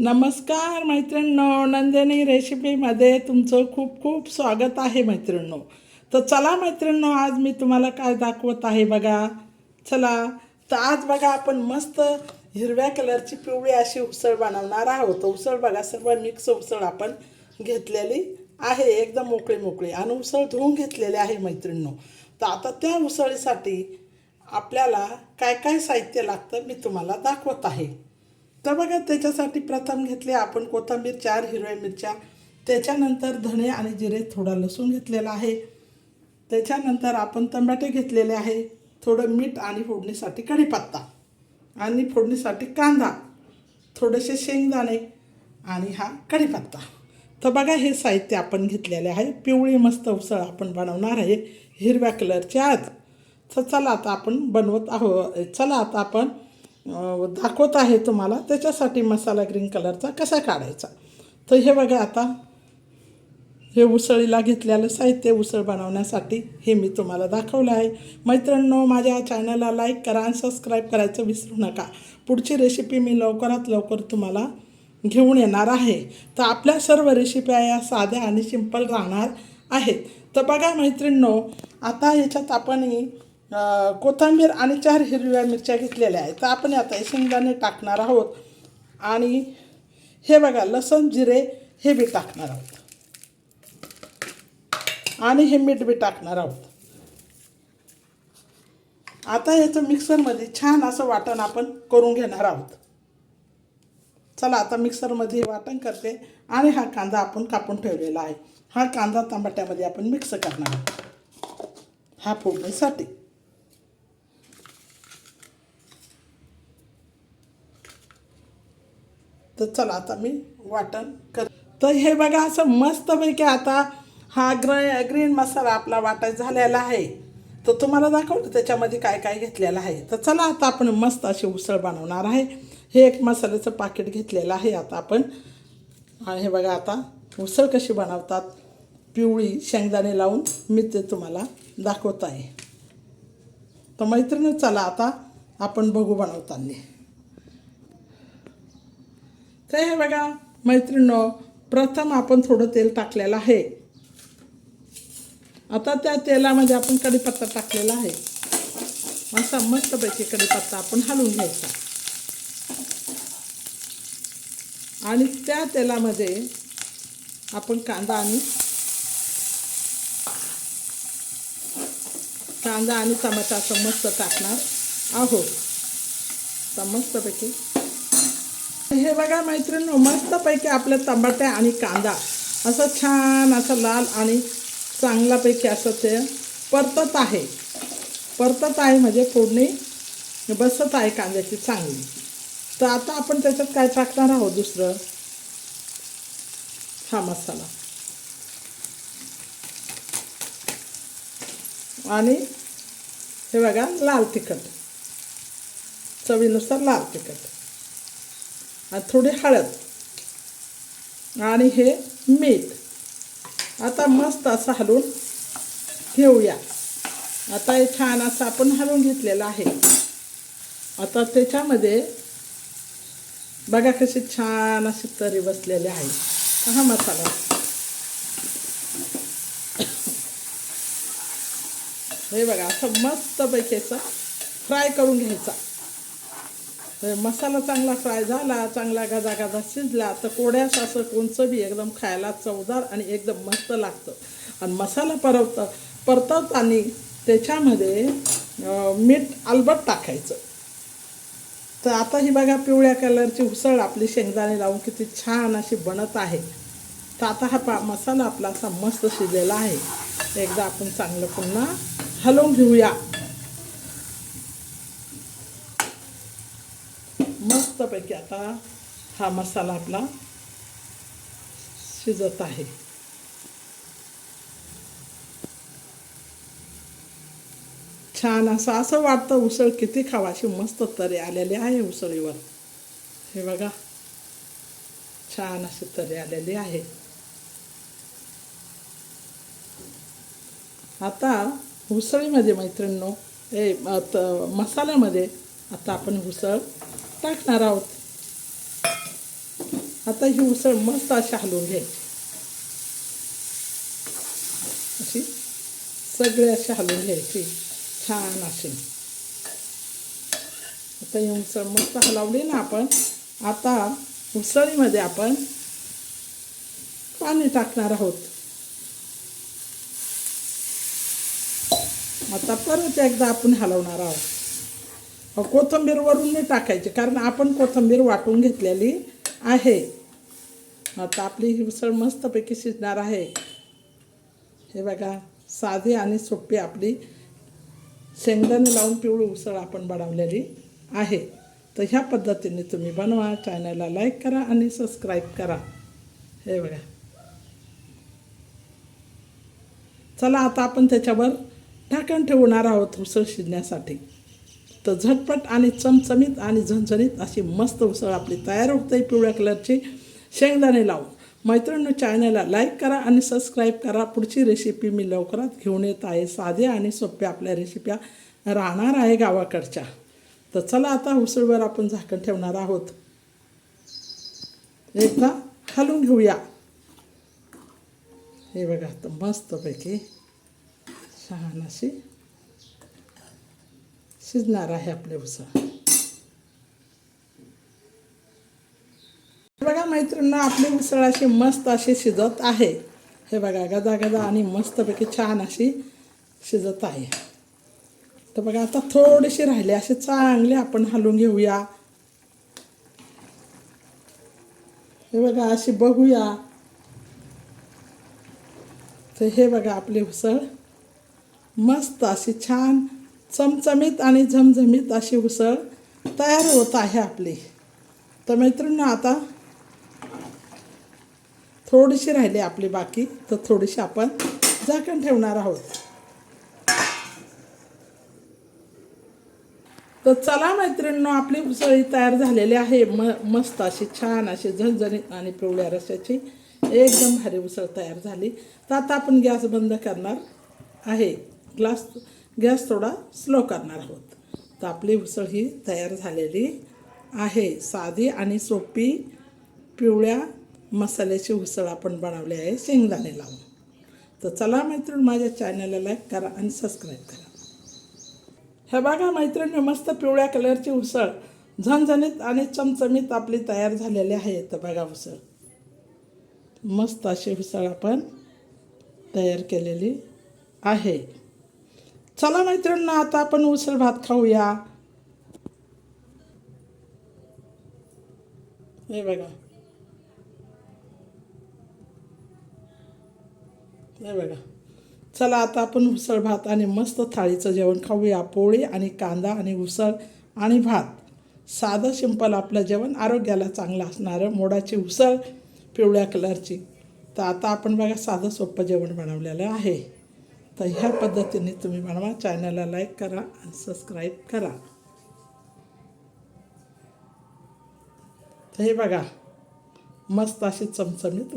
नमस्कार मैत्रिणींनो नंदिनी रेसिपीमध्ये तुमचं खूप खूप स्वागत आहे मैत्रिणींनो. तर चला मैत्रिणींनो आज मी तुम्हाला काय दाखवत आहे बघा. चला. तर आज बघा आपण मस्त हिरव्या कलरची पिवळी अशी उसळ बनवणार आहोत. उसळ बघा सर्व मिक्स उसळ आपण घेतलेली आहे एकदम मोकळी मोकळी. आणि उसळ धुवून घेतलेली आहे मैत्रिणींनो. तर आता त्या उसळीसाठी आपल्याला काय काय साहित्य लागतं मी तुम्हाला दाखवत आहे. तर बघा त्याच्यासाठी प्रथम घेतले आपण कोथिंबीर चार हिरव्या मिरच्या. त्याच्यानंतर धणे आणि जिरे थोडा लसूण घेतलेला आहे. त्याच्यानंतर आपण टमाटे घेतलेले आहे. थोडं मीठ आणि फोडणीसाठी कढीपत्ता आणि फोडणीसाठी कांदा थोडेसे शेंगदाणे आणि हा कढीपत्ता. तर बघा हे साहित्य आपण घेतलेले आहे. पिवळी मस्त उसळ आपण बनवणार आहे हिरव्या कलरची आज तर चला आता आपण बनवत आहो चला आता आपण दाखवत आहे तुम्हाला. त्याच्यासाठी मसाला ग्रीन कलरचा कसा काढायचा? तर हे बघा आता. हे उसळीला घेतलेलं साहित्य उसळ बनवण्यासाठी हे मी तुम्हाला दाखवलं आहे. मैत्रिणींनो माझ्या चॅनलला लाईक करा आणि सबस्क्राईब करायचं विसरू नका. पुढची रेसिपी मी लवकरात लवकर तुम्हाला घेऊन येणार आहे. तर आपल्या सर्व रेसिप्या या साध्या आणि सिंपल राहणार आहेत. तर बघा मैत्रिणींनो आता याच्यात आपण कोथिंबीर आणि चार हिरव्या मिरच्या घेतलेल्या आहेत. तर आपण आता हे शेंगदाणे टाकणार आहोत. आणि हे बघा लसण जिरे हे बी टाकणार आहोत. आणि हे मीठ बी टाकणार आहोत. आता याचं मिक्सरमध्ये छान असं वाटण आपण करून घेणार आहोत. चला आता मिक्सरमध्ये वाटण करते. आणि हा कांदा आपण कापून ठेवलेला आहे. हा कांदा टमाट्यामध्ये आपण मिक्स करणार आहोत. हा फोडणीसाठी. तर चला आता मी वाटण कर तर हे बघा असं मस्तपैकी आता हा ग्र ग्रीन मसाला आपला वाटाय झालेला आहे. तर तुम्हाला दाखवलं त्याच्यामध्ये काय काय घेतलेलं आहे. तर चला आता आपण मस्त अशी उसळ बनवणार आहे. हे एक मसाल्याचं पाकिट घेतलेलं आहे आता आपण. आणि हे बघा आता उसळ कशी बनवतात. पिवळी शेंगदाणे लावून मी ते तुम्हाला दाखवत आहे. तर मैत्रिणी चला आता आपण बघू बनवताना. तर हे बघा मैत्रिणीनो प्रथम आपण थोडं तेल टाकलेलं आहे. आता त्या तेलामध्ये आपण कढीपत्ता टाकलेला आहे. असा मस्तपैकी कढीपत्ता आपण हलवून घ्यायचा. आणि त्या तेलामध्ये आपण कांदा आणि कांदा आणि टमाटा असं मस्त टाकणार आहोत. मस्तपैकी हे बघा मैत्रिणी मस्तपैकी आपलं टमाटे आणि कांदा. असं छान असं लाल आणि चांगल्यापैकी असं ते परतत आहे. परतत आहे म्हणजे फोडणी बसत आहे कांद्याची चांगली. तर आता आपण त्याच्यात काय टाकणार आहोत दुसरं? हा मसाला. आणि हे बघा लाल तिखट. चवीनुसार लाल तिखट. आणि थोडी हळद. आणि हे मीठ. आता मस्त असं हलवून घेऊया आता हे छान असं आपण हलवून घेतलेलं आहे. आता त्याच्यामध्ये बघा कशी छान अशी तरी बसलेली आहे. हा मसाला. हे बघा असं मस्तपैकी असं फ्राय करून घ्यायचा. मसाला चांगला फ्राय झाला चांगला गाजा गाजा शिजला तर कोड्यास असं कोणचं बी एकदम खायला चवदार आणि एकदम मस्त लागतं. आणि मसाला परवत परतवताना आणि त्याच्यामध्ये मीठ अलबट टाकायचं. तर आता ही बघा पिवळ्या कलरची उसळ आपली शेंगदाणे लावून किती छान अशी बनत आहे. तर आता हा पा मसाला आपला असा मस्त शिजलेला आहे. एकदा आपण चांगलं पुन्हा हलवून घेऊया मस्तपैकी आता हा मसाला आपला शिजत आहे. छान असं असं वाटतं उसळ किती खावाशी मस्त तरी आलेली आहे उसळीवर. हे बघा छान अशी तरी आलेली आहे. आता उसळीमध्ये मैत्रिणींनो हे मसाल्यामध्ये आता आपण उसळ टाकणार आहोत. आता ही उसळ मस्त अशी हलवून घ्यायची. अशी सगळे अशी हलवून घ्यायची. छान अशी. आता ही उसळ मस्त हलवली ना आपण. आता उसळीमध्ये आपण पाणी टाकणार आहोत. आता परत एकदा आपण हलवणार आहोत. कोथंबीर वरून नाही टाकायची कारण आपण कोथिंबीर वाटून घेतलेली आहे. आता आपली ही उसळ मस्तपैकी शिजणार आहे. हे बघा साधी आणि सोपी आपली शेंगदाणे लावून पिवळी उसळ आपण बनवलेली आहे. तर ह्या पद्धतीने तुम्ही बनवा चॅनलला लाईक करा आणि सबस्क्राईब करा. हे बघा. चला आता आपण त्याच्यावर ढाकण ठेवणार आहोत उसळ शिजण्यासाठी. तर झटपट आणि चमचमीत आणि झणझणीत अशी मस्त उसळ आपली तयार होते पिवळ्या कलरची. शेंगदाणे लावून. मैत्रिणी चॅनलला लाईक करा आणि सबस्क्राईब करा. पुढची रेसिपी मी लवकरात घेऊन येत आहे. साध्या आणि सोप्या आपल्या रेसिप्या राहणार आहे गावाकडच्या. तर चला आता उसळवर आपण झाकण ठेवणार आहोत. एकदा खालून घेऊया. हे बघा तर मस्तपैकी छान अशी शिजणार आहे आपले उसळ बघा मैत्रिणींना आपली उसळ अशी मस्त अशी शिजत आहे. हे बघा गदा गदा आणि मस्तपैकी छान अशी शिजत आहे. तर बघा आता थोडीशी राहिली असे चांगले आपण हलवून घेऊया. हे बघा अशी बघूया. तर हे बघा आपली उसळ मस्त अशी छान चमचमीत आणि झमझमीत अशी उसळ तयार होत आहे आपली. तर मैत्रिणी आता थोडीशी राहिली आपली बाकी तर थोडीशी आपण झाकण ठेवणार आहोत. तर चला मैत्रिणींनो आपली उसळी तयार झालेली आहे. म मस्त अशी छान अशी झणझणीत आणि पिवळ्या रशाची एकदम भारी उसळ तयार झाली. तर आता आपण गॅस बंद करणार आहे. ग्लास गॅस थोडा स्लो करणार आहोत. तर आपली उसळ ही तयार झालेली आहे. साधी आणि सोपी पिवळ्या मसाल्याची उसळ आपण बनवली आहे शेंगदाणे लावून. तर चला मैत्रीण माझ्या चॅनलला लाईक करा आणि सबस्क्राईब करा. हे बघा मैत्रिणी मस्त पिवळ्या कलरची उसळ. झणझणीत आणि चमचमीत आपली तयार झालेली आहे तर बघा उसळ. मस्त अशी उसळ आपण तयार केलेली आहे. चला मैत्रिणींना आता आपण उसळ भात खाऊया. हे बघा. हे बघा. चला आता आपण उसळ भात आणि मस्त थाळीचं जेवण खाऊया. पोळी आणि कांदा आणि उसळ आणि भात. साधं सिंपल आपलं जेवण आरोग्याला चांगलं असणारं मोडाची उसळ पिवळ्या कलरची. तर आता आपण बघा साधं सोपं जेवण बनवलेलं आहे. तर ह्या पद्धतीने तुम्ही बनवा. चॅनलला लाईक करा आणि सबस्क्राईब करा. तर हे बघा मस्त अशी चमचमीत